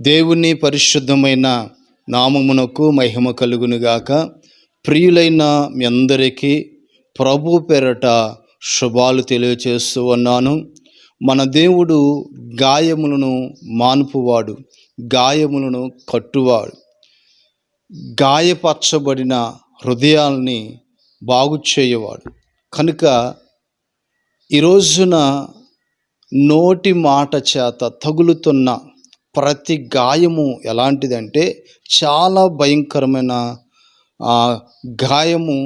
దేవుని పరిశుద్ధమైన నామమునకు మహిమ కలుగునుగాక. ప్రియులైన మీ అందరికీ ప్రభు పేరట శుభాలు తెలియచేస్తూ ఉన్నాను. మన దేవుడు గాయములను మానుపువాడు గాయములను కట్టువాడు. గాయపరచబడిన హృదయాల్ని బాగు చేయవాడు. కనుక ఈ రోజున నోటి మాట చేత తగులుతున్న ప్రతి గాయము ఎలాంటిదంటే చాలా భయంకరమైన గాయము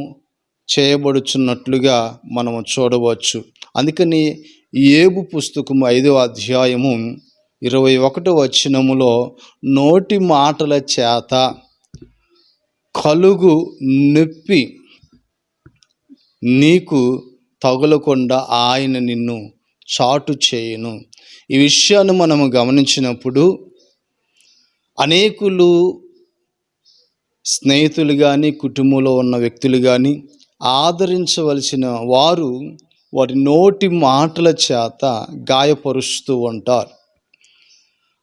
చేయబడుచున్నట్లుగా మనము చూడవచ్చు. అందుకని ఏబు పుస్తకము ఐదవ అధ్యాయము ఇరవై ఒకటో వచనములో నోటి మాటల చేత కలుగు నొప్పి నీకు తగులకుండా ఆయన నిన్ను చాటు చేయను ఈ విషయాన్ని మనము గమనించినప్పుడు అనేకులు స్నేహితులు కానీ కుటుంబంలో ఉన్న వ్యక్తులు కానీ ఆదరించవలసిన వారు వారి నోటి మాటల చేత గాయపరుస్తూ ఉంటారు.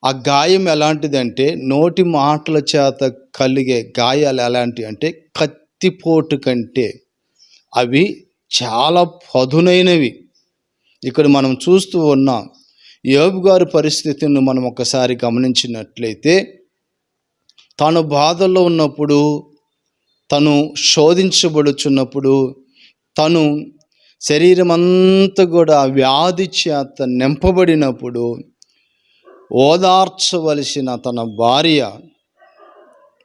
ఆ గాయం ఎలాంటిదంటే నోటి మాటల చేత కలిగే గాయాలు ఎలాంటివి అంటే కత్తిపోటు కంటే అవి చాలా పదునైనవి. ఇక్కడ మనం చూస్తూ ఉన్నాం యోబు గారి పరిస్థితిని మనం ఒకసారి గమనించినట్లయితే తాను బాధల్లో ఉన్నప్పుడు తను శోధించబడుచున్నప్పుడు తను శరీరం అంతా కూడా వ్యాధి చేత నింపబడినప్పుడు ఓదార్చవలసిన తన భార్య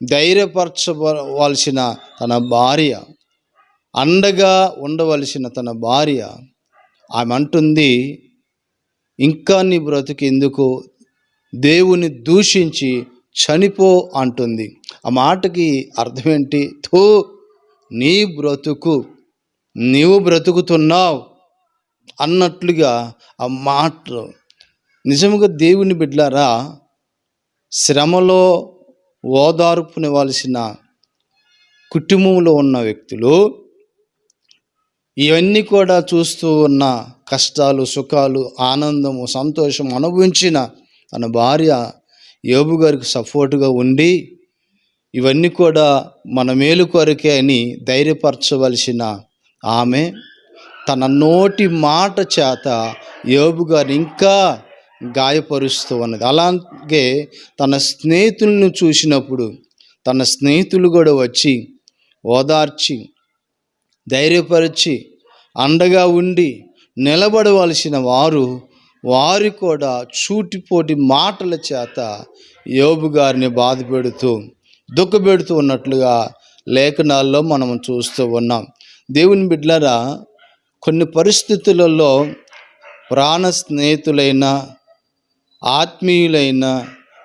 ధైర్యపరచవలసిన తన భార్య అండగా ఉండవలసిన తన భార్య ఆమె అంటుంది ఇంకా నీ బ్రతుకు ఎందుకు? దేవుని దూషించి చనిపో అంటుంది. ఆ మాటకి అర్థం ఏంటి థూ నీ బ్రతుకు నీవు బ్రతుకుతున్నావు అన్నట్లుగా ఆ మాట. నిజముగా దేవుని బిడ్లారా శ్రమలో ఓదార్పునివ్వాల్సిన కుటుంబంలో ఉన్న వ్యక్తులు ఇవన్నీ కూడా చూస్తూ ఉన్న కష్టాలు సుఖాలు ఆనందము సంతోషం అనుభవించిన తన భార్య యోబు గారికి సపోర్టుగా ఉండి ఇవన్నీ కూడా మన మేలు కొరకే అని ధైర్యపరచవలసిన ఆమె తన నోటి మాట చేత యోబు గారు ఇంకా గాయపరుస్తూ ఉన్నది. అలాగే తన స్నేహితులను చూసినప్పుడు తన స్నేహితులు కూడా వచ్చి ఓదార్చి ధైర్యపరిచి అండగా ఉండి నిలబడవలసిన వారు వారు కూడా చూటిపోటి మాటల చేత యోబు గారిని బాధ పెడుతూ దుఃఖపెడుతూ ఉన్నట్లుగా లేఖనాల్లో మనం చూస్తూ ఉన్నాం. దేవుని బిడ్లరా కొన్ని పరిస్థితులలో ప్రాణ స్నేహితులైన ఆత్మీయులైన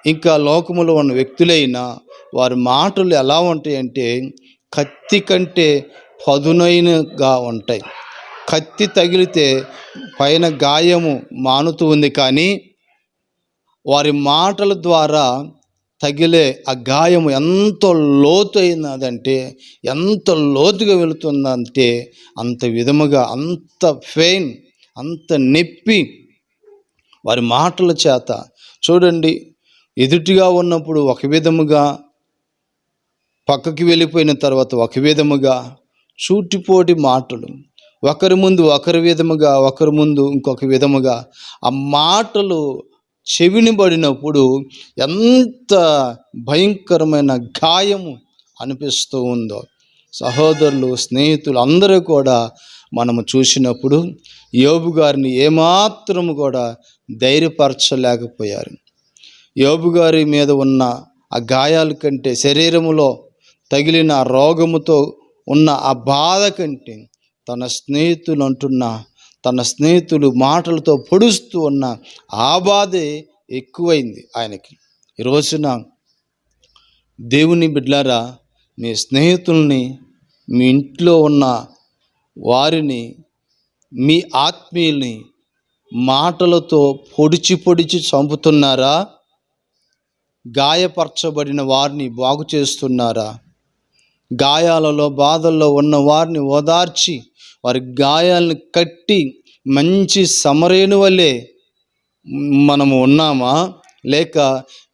ఇంకా లోకములో ఉన్న వ్యక్తులైన వారి మాటలు ఎలా ఉంటాయంటే కత్తి కంటే పదునైనగా ఉంటాయి. కత్తి తగిలితే పైన గాయము మానుతూ ఉంది కానీ వారి మాటల ద్వారా తగిలే ఆ గాయము ఎంత లోతైనదంటే ఎంత లోతుగా వెళుతుందంటే అంత విధముగా అంత పెయిన్ అంత నొప్పి వారి మాటల చేత. చూడండి ఎదుటిగా ఉన్నప్పుడు ఒక విధముగా పక్కకి వెళ్ళిపోయిన తర్వాత ఒక విధముగా సూటిపోటి మాటలు. ఒకరి ముందు ఒకరి విధముగా ఒకరి ముందు ఇంకొక విధముగా. ఆ మాటలు చెవిని పడినప్పుడు ఎంత భయంకరమైన గాయము అనిపిస్తూ ఉందో. సహోదరులు స్నేహితులు అందరూ కూడా మనము చూసినప్పుడు యోబు గారిని ఏమాత్రము కూడా ధైర్యపరచలేకపోయారు. యోబు గారి మీద ఉన్న ఆ గాయాల కంటే శరీరములో తగిలిన రోగముతో ఉన్న ఆ బాధ కంటే తన స్నేహితులు అంటున్న తన స్నేహితులు మాటలతో పొడుస్తూ ఉన్న ఆ బాధే ఎక్కువైంది ఆయనకి. ఈ రోజున దేవుని బిడ్లారా మీ స్నేహితుల్ని మీ ఇంట్లో ఉన్న వారిని మీ ఆత్మీయుల్ని మాటలతో పొడిచి పొడిచి చంపుతున్నారా? గాయపరచబడిన వారిని బాగు చేస్తున్నారా? గాయాలలో బాధల్లో ఉన్న వారిని ఓదార్చి వారి గాయాలను కట్టి మంచి సమరేణు వలె మనము ఉన్నామా? లేక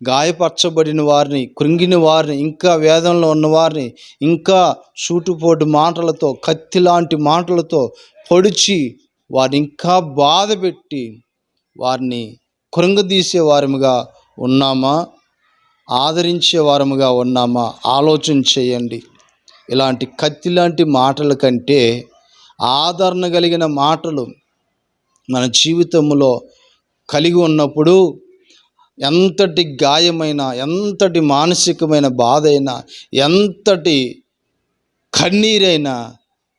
గాయపరచబడిన వారిని కృంగిన వారిని ఇంకా వేదంలో ఉన్నవారిని ఇంకా సూటుపోటు మాటలతో కత్తి లాంటి మాటలతో పొడిచి వారిని ఇంకా బాధ పెట్టి వారిని కృంగదీసే వారముగా ఉన్నామా? ఆదరించే వారముగా ఉన్నామా? ఆలోచన చేయండి. ఇలాంటి కత్తి లాంటి మాటల కంటే ఆదరణ కలిగిన మాటలు మన జీవితంలో కలిగి ఉన్నప్పుడు ఎంతటి గాయమైన ఎంతటి మానసికమైన బాధ అయినా ఎంతటి కన్నీరైనా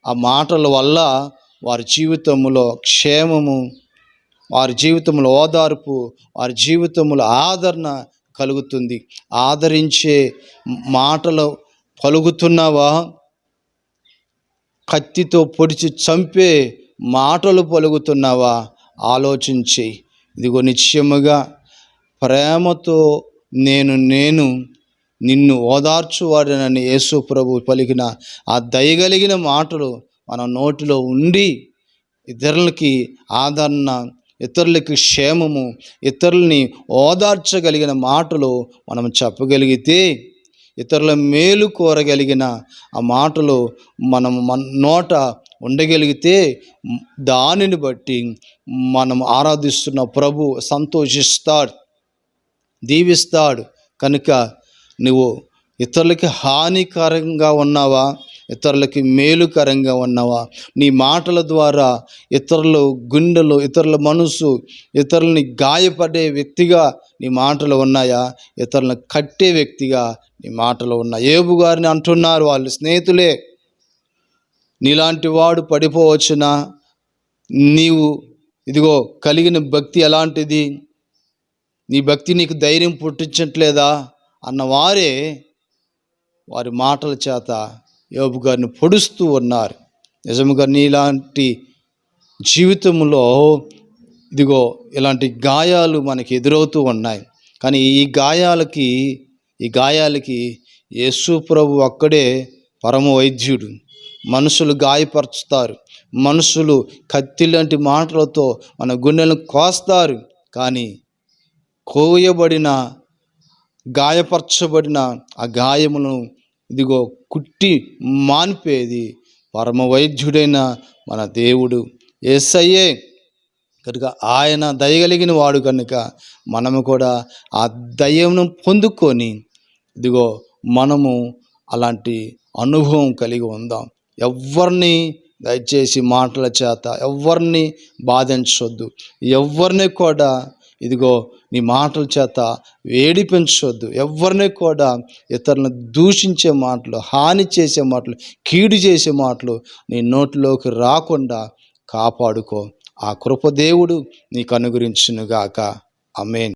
ఆ మాటల వల్ల వారి జీవితంలో క్షేమము వారి జీవితంలో ఓదార్పు వారి జీవితంలో ఆదరణ కలుగుతుంది. ఆదరించే మాటలు పలుకుతున్నావా కత్తితో పొడిచి చంపే మాటలు పలుకుతున్నావా ఆలోచించి. ఇదిగో నిశ్చయముగా ప్రేమతో నేను నేను నిన్ను ఓదార్చువాడనని యేసు ప్రభు పలికిన ఆ దయగలిగిన మాటలు మన నోటిలో ఉండి ఇతరులకి ఆదరణ ఇతరులకి క్షేమము ఇతరులని ఓదార్చగలిగిన మాటలు మనం చెప్పగలిగితే ఇతరుల మేలు కోరగలిగిన ఆ మాటలు మనం మన నోట ఉండగలిగితే దానిని బట్టి మనం ఆరాధిస్తున్న ప్రభు సంతోషిస్తాడు దీవిస్తాడు. కనుక నువ్వు ఇతరులకి హానికరంగా ఉన్నావా? ఇతరులకి మేలుకరంగా ఉన్నావా? నీ మాటల ద్వారా ఇతరులు గుండెలు ఇతరుల మనసు ఇతరులని గాయపడే వ్యక్తిగా నీ మాటలు ఉన్నాయా? ఇతరులను కట్టే వ్యక్తిగా నీ మాటలు ఉన్నాయి. ఏబు గారిని అంటున్నారు వాళ్ళు స్నేహితులే నీలాంటి వాడు పడిపోవచ్చునా? నీవు ఇదిగో కలిగిన భక్తి ఎలాంటిది? నీ భక్తి నీకు ధైర్యం పుట్టించట్లేదా? అన్న వారే వారి మాటల చేత యోబు గారిని పొడుస్తూ ఉన్నారు. నిజముగా నీలాంటి జీవితంలో ఇదిగో ఇలాంటి గాయాలు మనకి ఎదురవుతూ ఉన్నాయి. కానీ ఈ గాయాలకి ఈ గాయాలకి యేసు ప్రభు అక్కడే పరమ వైద్యుడు. మనుషులు గాయపరుచుతారు మనుషులు కత్తి లాంటి మాటలతో మన గుండెలను కోస్తారు. కానీ కోయబడిన గాయపరచబడిన ఆ గాయములను ఇదిగో కుట్టి మాన్పేది పరమ వైద్యుడైన మన దేవుడు. ఏసయ్యే కనుక ఆయన దయగలిగిన వాడు కనుక మనము కూడా ఆ దయను పొందుకొని ఇదిగో మనము అలాంటి అనుభవం కలిగి ఉందాం. ఎవరిని దయచేసి మాటల చేత ఎవరిని బాధించొద్దు. ఎవరిని కూడా ఇదిగో నీ మాటల చేత వేడి పెంచవద్దు ఎవరిని కూడా ఇతరులను దూషించే మాటలు హాని చేసే మాటలు కీడు చేసే మాటలు నీ నోటిలోకి రాకుండా కాపాడుకో. ఆ కృపదేవుడు నీకు అనుగ్రహించునుగాక. అమేన్